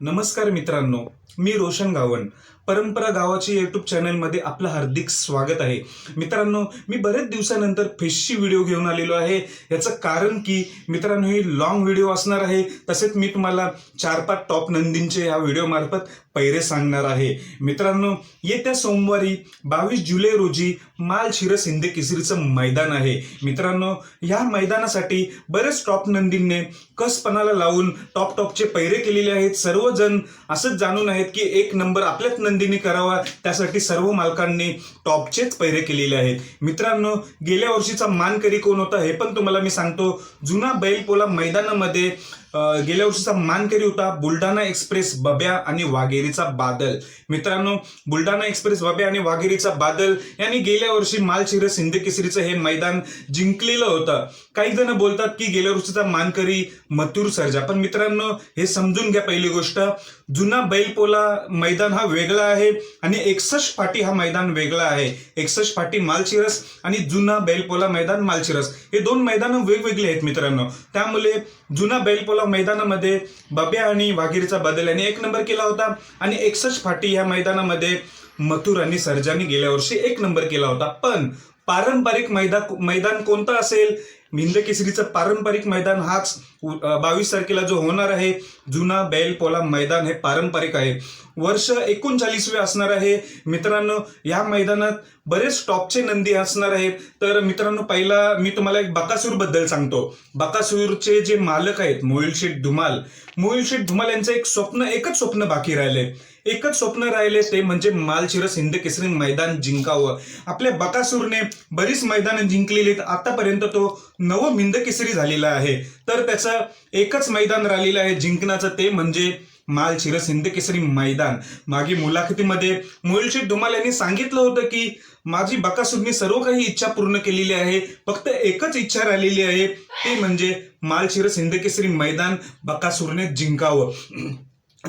नमस्कार मित्रांनो मी रोशन गावन. परंपरा गावाची यूट्यूब चॅनलमध्ये आपलं हार्दिक स्वागत आहे. मित्रांनो मी बरेच दिवसानंतर फेशी व्हिडिओ घेऊन आलेलो आहे. याचं कारण की मित्रांनो ही लॉंग व्हिडिओ असणार आहे. तसेच मी तुम्हाला चार पाच टॉप नंदींचे ह्या व्हिडिओमार्फत पैरे सांगणार आहे. मित्रांनो येत्या सोमवारी बावीस जुलै रोजी माल शिरस हिंद केसरीचं मैदान आहे. मित्रांनो ह्या मैदानासाठी बरेच टॉप नंदींनी कसपणाला लावून टॉप टॉपचे पैरे केलेले आहेत. सर्वजण असंच जाणून आहेत की एक नंबर आपल्याच नंदीने करावा. त्यासाठी सर्व मालकांनी टॉपचेच पैरे केलेले आहेत. मित्रांनो गेल्या वर्षीचा मानकरी कोण होता हे पण तुम्हाला मी सांगतो. जुना बैलपोला मैदानामध्ये गेल्या वर्षीचा मानकरी होता. बुलढाणा एक्सप्रेस बब्या आणि वाघेरीचा बादल. मित्रांनो बुलढाणा एक्सप्रेस बब्या आणि वाघेरीचा बादल यांनी गेल्या वर्षी मालशिरस हिंद केसरीचं हे मैदान जिंकलेलं होतं. काही जण बोलतात की गेल्या वर्षीचा मानकरी मथुर सर्जा. पण मित्रांनो हे समजून घ्या पहिली गोष्ट. जुना बैलपोला मैदान हा वेगळा आहे आणि एकसष्ट फाटी हा मैदान वेगळा आहे. एकसष्ट फाटी मालशिरस आणि जुना बैलपोला मैदान मालशिरस हे दोन मैदानं वेगवेगळे आहेत मित्रांनो. त्यामुळे जुना बैलपोला मैदानामध्ये बब्या आणि वाघिरीचा बदल यांनी एक नंबर केला होता आणि एकसष्ट फाटी ह्या मैदानामध्ये मथुर आणि सर्जानी गेल्या वर्षी एक नंबर केला होता. पण पारंपरिक मैदान मैदान कोणतं असेल? हिंद केसरीचं पारंपरिक मैदान हाच बावीस तारखेला जो होणार आहे जुना बैलपोला मैदान हे पारंपरिक आहे. वर्ष एकोणचाळीसवे असणार आहे. मित्रांनो या मैदानात बरेच टॉपचे नंदी असणार आहेत. तर मित्रांनो पहिला मी तुम्हाला एक बकासूरबद्दल सांगतो. बकासूरचे जे मालक आहेत मोहिलशेठ धुमाल मोहिलशेठ धुमाल यांचं एक स्वप्न एकच स्वप्न बाकी राहिले. एकच स्वप्न राहिले ते म्हणजे मालशिरस हिंद केसरी मैदान जिंकावं. आपल्या बकासूरने बरीच मैदानं जिंकलेली आहेत आतापर्यंत तो नवम हिंद केसरी झालेला आहे. तर त्याचं एकच मैदान राहिलेलं आहे. जिंकण्याचं ते म्हणजे मालशिरस हिंद केसरी मैदान. मागे मुलाखतीमध्ये मोहिलशेठ धुमाल यांनी सांगितलं होतं की माझी बकासूरनी सर्व काही इच्छा पूर्ण केलेली आहे. फक्त एकच इच्छा राहिलेली आहे. ते म्हणजे मालशिरस हिंद केसरी मैदान बकासूरने जिंकावं.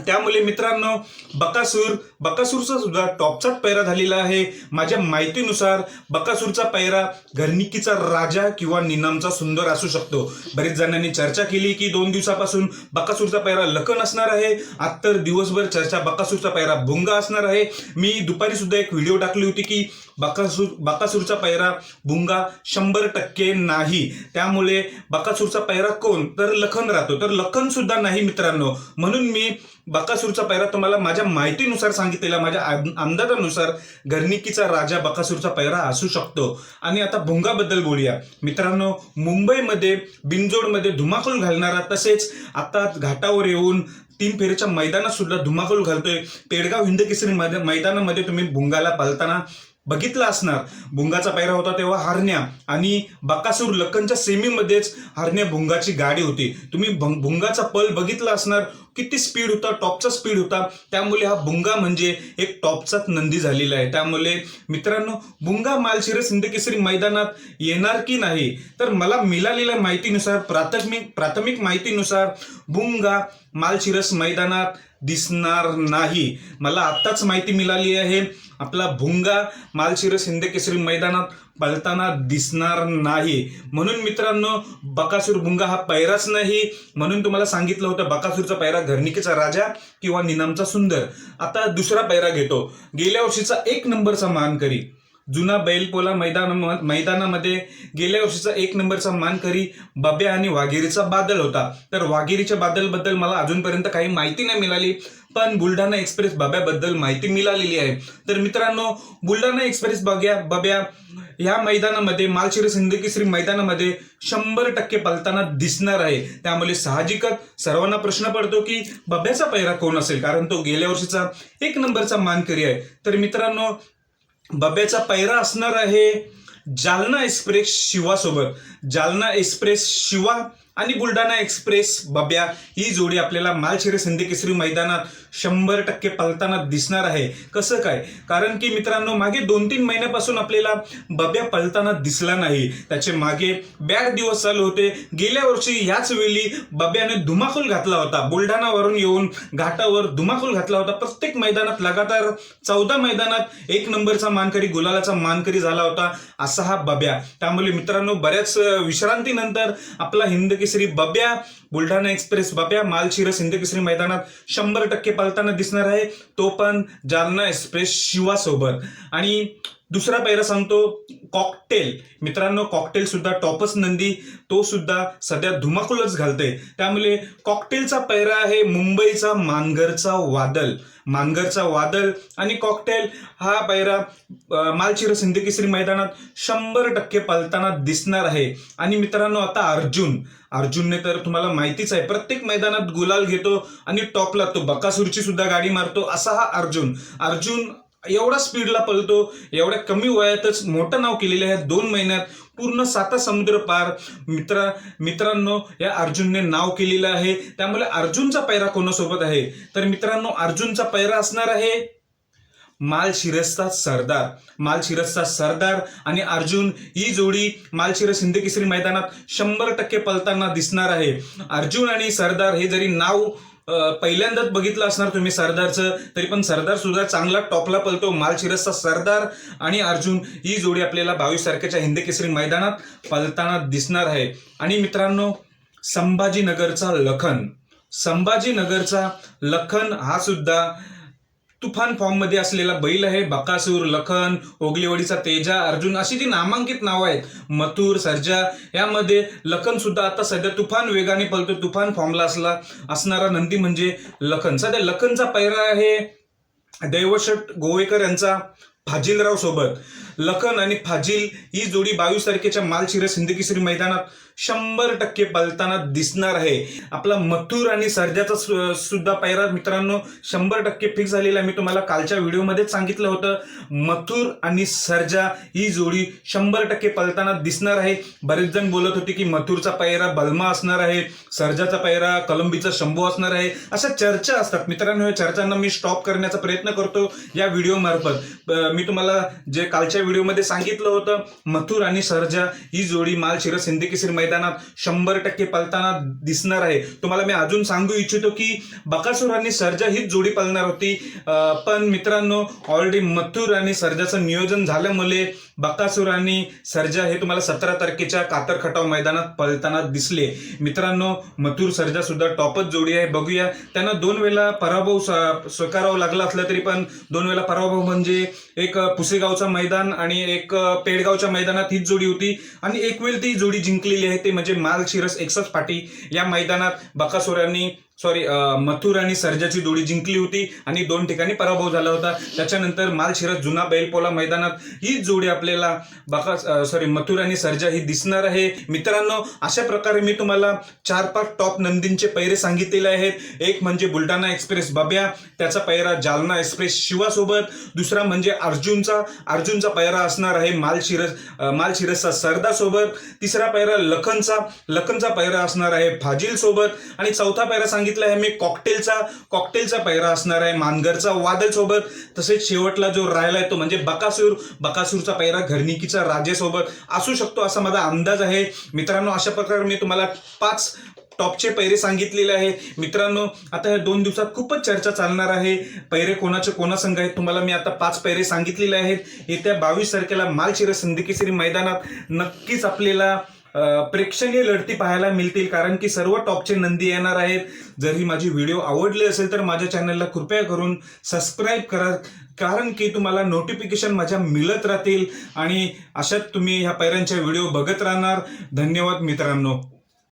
त्यामुळे मित्रांनो बकासूर बकासूरचा सुद्धा टॉपचाच पैरा झालेला आहे. माझ्या माहितीनुसार बकासूरचा पैरा घरनिकीचा राजा किंवा निनामचा सुंदर असू शकतो. बरेच जणांनी चर्चा केली की दोन दिवसापासून बकासूरचा पैरा लखन असणार आहे. आत्तर दिवसभर चर्चा बकासूरचा पैरा भुंगा असणार आहे. मी दुपारी सुद्धा एक व्हिडिओ टाकली होती की बकासूर बकासूरचा पैरा भुंगा शंभर टक्के नाही. त्यामुळे बकासूरचा पैरा कोण? तर लखन राहतो. तर लखन सुद्धा नाही मित्रांनो. म्हणून मी बकासूरचा पैरा तुम्हाला माझ्या माहितीनुसार सांगितलेला माझ्या अंदाजानुसार घरनिकीचा राजा बकासूरचा पैरा असू शकतो. आणि आता भुंगाबद्दल बोलूया. मित्रांनो मुंबईमध्ये बिनजोडमध्ये धुमाकूळ घालणारा तसेच आता घाटावर येऊन तीन फेरीच्या मैदानात सुद्धा धुमाकूळ घालतोय. पेडगाव हिंदकेसरी मैदानामध्ये तुम्ही भुंगाला पालताना बघितला असणार. भुंगाचा पायरा होता तेव्हा हरण्या आणि बकासूर लक्कनच्या सेमीमध्येच हरण्या भुंगाची गाडी होती. तुम्ही भुंगाचा पल बघितला असणार. किती स्पीड होता टॉपचा स्पीड होता. त्यामुळे हा भुंगा म्हणजे एक टॉपचाच नंदी झालेला आहे. त्यामुळे मित्रांनो भुंगा मालशिरस सिंधकेसरी मैदानात येणार की नाही? तर मला मिळालेल्या माहितीनुसार प्राथमिक प्राथमिक माहितीनुसार भुंगा मालशिरस मैदानात दिसणार नाही. मला आत्ताच माहिती मिळाली आहे. आपला भुंगा मालशिरस हिंद केसरी मैदानात पळताना दिसणार नाही. म्हणून मित्रांनो बकासूर भुंगा हा पैराच नाही. म्हणून तुम्हाला सांगितलं होतं बकासूरचा पैरा घरणिकेचा राजा किंवा निनामचा सुंदर. आता दुसरा पैरा घेतो. गेल्या वर्षीचा एक नंबरचा मानकरी. जुना बैलपोला मैदान मैदानामध्ये गेल्या वर्षीचा एक नंबरचा मानकरी बब्या आणि वाघेरीचा बादल होता. तर वाघेरीच्या बादलबद्दल मला अजूनपर्यंत काही माहिती नाही मिळाली पण बुलढाणा एक्सप्रेस बब्याबद्दल माहिती मिळालेली आहे. तर मित्रांनो बुलढाणा एक्सप्रेस बग्या बब्या ह्या मैदानामध्ये मालशिरस हिंद मैदानामध्ये शंभर टक्के पलताना दिसणार आहे. त्यामुळे साहजिकच सर्वांना प्रश्न पडतो की बब्याचा पैरा कोण असेल? कारण तो गेल्या वर्षीचा एक नंबरचा मानकरी आहे. तर मित्रांनो बब्याचा पैरा असणार आहे जालना एक्सप्रेस शिवासोबत. जालना एक्सप्रेस शिवा आणि बुलढाणा एक्सप्रेस बब्या ही जोडी आपल्याला मालशिरस संधी केसरी मैदानात शंभर टक्के पलताना दिसणार आहे. कसं काय? कारण की मित्रांनो मागे दोन तीन महिन्यापासून आपल्याला बब्या पलताना दिसला नाही. त्याचे मागे बॅड दिवस चालू होते. गेल्या वर्षी ह्याच वेळी बब्याने धुमाकूल घातला होता. बुलढाणावरून येऊन घाटावर धुमाकूल घातला होता. प्रत्येक मैदानात लगातार चौदा मैदानात एक नंबरचा मानकरी गुलालाचा मानकरी झाला होता असा हा बब्या. त्यामुळे मित्रांनो बऱ्याच विश्रांतीनंतर आपला हिंद हिंदकेसरी बब्या बुलढाणा एक्सप्रेस बब्या मालशिरस हिंदकेसरी मैदानात शंभर टक्के पालताना दिसणार आहे. तो पण जालना एक्सप्रेस शिवासोबत. आणि दुसरा पहिला सांगतो कॉकटेल मित्रांनो कॉकटेल सुद्धा टॉपच नंदी. तो सुद्धा सध्या धुमाकूलच घालते त्यामुळे कॉकटेलचा पैरा आहे मुंबईचा मानगरचा वादल. मानगरचा वादल आणि कॉकटेल हा पैरा मालचिर सिंधकेसरी मैदानात शंभर टक्के पालताना दिसणार आहे. आणि मित्रांनो आता अर्जुन. अर्जुनने तर तुम्हाला माहितीच आहे प्रत्येक मैदानात गुलाल घेतो आणि टॉपला तो. बकासूरची सुद्धा गाडी मारतो. असा हा अर्जुन. अर्जुन एवढा स्पीडला पळतो एवढ्या कमी वयातच मोठं नाव केलेलं आहे दोन महिन्यात पूर्ण साता समुद्र पार. मित्रा मित्रांनो या अर्जुनने नाव केलेलं आहे. त्यामुळे अर्जुनचा पैरा कोणासोबत आहे? तर मित्रांनो अर्जुनचा पैरा असणार आहे मालशिरसचा सरदार. मालशिरसचा सरदार आणि अर्जुन ही जोडी मालशिरस हिंदकेसरी मैदानात शंभर टक्के पलताना दिसणार आहे. अर्जुन आणि सरदार हे जरी नाव पहिल्यांदाच बघितलं असणार तुम्ही सरदारचं तरी पण सरदार सुद्धा चांगला टॉपला पलतो. मालशिरसचा सरदार आणि अर्जुन ही जोडी आपल्याला बावीस तारखेच्या हिंदकेसरी मैदानात पलताना दिसणार आहे. आणि मित्रांनो संभाजीनगरचा लखन. संभाजीनगरचा लखन हा सुद्धा तुफान फॉर्ममध्ये असलेला बैल आहे बकासूर लखन ओगलेवाडीचा तेजा अर्जुन अशी जी नामांकित नावं आहेत मथुर सर्जा यामध्ये लखन सुद्धा आता सध्या तुफान वेगाने पळतो तुफान फॉर्मला असला असणारा नंदी म्हणजे लखन. सध्या लखनचा पैरा आहे दैवशट गोवेकर यांचा. फाजिलराव सोबत. लखन आणि फाजिल ही जोडी बावीस तारखेच्या मालशिरस हिंदकेसरी मैदानात शंभर टक्के पलताना दिसणार आहे. आपला मथुर आणि सर्जाचा सुद्धा पैरा मित्रांनो शंभर टक्के फिक्स झालेला आहे. मी तुम्हाला कालच्या व्हिडिओमध्येच सांगितलं होतं मथुर आणि सर्जा ही जोडी शंभर टक्के पलताना दिसणार आहे. बरेच जण बोलत होते की मथुरचा पैरा बलमा असणार आहे सर्जाचा पैरा कलंबीचा शंभू असणार आहे. अशा चर्चा असतात. मित्रांनो या चर्चांना मी स्टॉप करण्याचा प्रयत्न करतो या व्हिडिओमार्फत मी तुम्हाला जे कालच्या व्हिडिओमध्ये सांगितलं होतं मथुर आणि सर्जा ही जोडी मालशिरस हिंदकेसरी मैदानात शंभर टक्के पलताना दिसणार आहे. तुम्हाला मी अजून सांगू इच्छितो की बकासूर आणि सर्जा हीच जोडी पलणार होती. पण मित्रांनो ऑलरेडी मथुर आणि सर्जाचं नियोजन झाल्यामुळे बकासूर आणि सर्जा हे तुम्हाला सतरा तारखेच्या कातर खटाव मैदानात पळताना दिसले. मित्रांनो मथुर सर्जा सुद्धा टॉपच जोडी आहे. बघूया. त्यांना दोन वेळा पराभव स्वीकारावा लागला असला तरी पण दोन वेळा पराभव म्हणजे एक पुसेगावचं पुसेगावचा मैदान आणि एक पेडगावच्या मैदानात हीच जोडी होती. आणि एक वेळ ती जोडी जिंकलेली आहे ते म्हणजे मालशिरस एक्सस पाटी या मैदानात बकासोऱ्यांनी सॉरी मथुर आणि सर्जाची जोडी जिंकली होती आणि दोन ठिकाणी पराभव झाला होता. त्याच्यानंतर मालशिरस जुना बैलपोला मैदानात ही जोडी आपल्याला बाका सॉरी मथुर आणि सर्जा ही दिसणार आहे. मित्रांनो अशा प्रकारे मी तुम्हाला चार पाच टॉप नंदींचे पैरे सांगितलेले आहेत. एक म्हणजे बुलढाणा एक्सप्रेस बब्या त्याचा पैरा जालना एक्सप्रेस शिवासोबत. दुसरा म्हणजे अर्जुनचा अर्जुनचा पैरा असणार आहे मालशिरस मालशिरसचा सरदा सोबत. तिसरा पैरा लखनचा लखनचा पैरा असणार आहे फाजील सोबत आणि चौथा पैरा सांगितला सांगितलं आहे मी कॉकटेलचा कॉकटेलचा पैरा असणार आहे मानगरचा वादळ सोबत तसेच शेवटला जो राहिला आहे तो म्हणजे बकासूर बकासूरचा पैरा घरनिकीचा राजेसोबत. असू शकतो असा माझा अंदाज आहे. मित्रांनो अशा प्रकारे मी तुम्हाला पाच टॉपचे पैरे सांगितलेले आहे. मित्रांनो आता ह्या दोन दिवसात खूपच चर्चा चालणार आहे. पैरे कोणाचे कोणा संघ आहेत तुम्हाला मी आता पाच पैरे सांगितलेले आहेत. येत्या बावीस तारखेला मालशिरा संधिकेसरी मैदानात नक्कीच आपल्याला प्रेक्षणीय लढती पाहायला मिळतील कारण की सर्व टॉपचे नंदी येणार आहेत. जर ही माझी व्हिडिओ आवडली असेल तर माझ्या चॅनलला कृपया करून सबस्क्राईब करा कारण की तुम्हाला नोटिफिकेशन माझ्या मिळत राहतील आणि अशात तुम्ही ह्या पैऱ्यांच्या व्हिडिओ बघत राहणार. धन्यवाद मित्रांनो.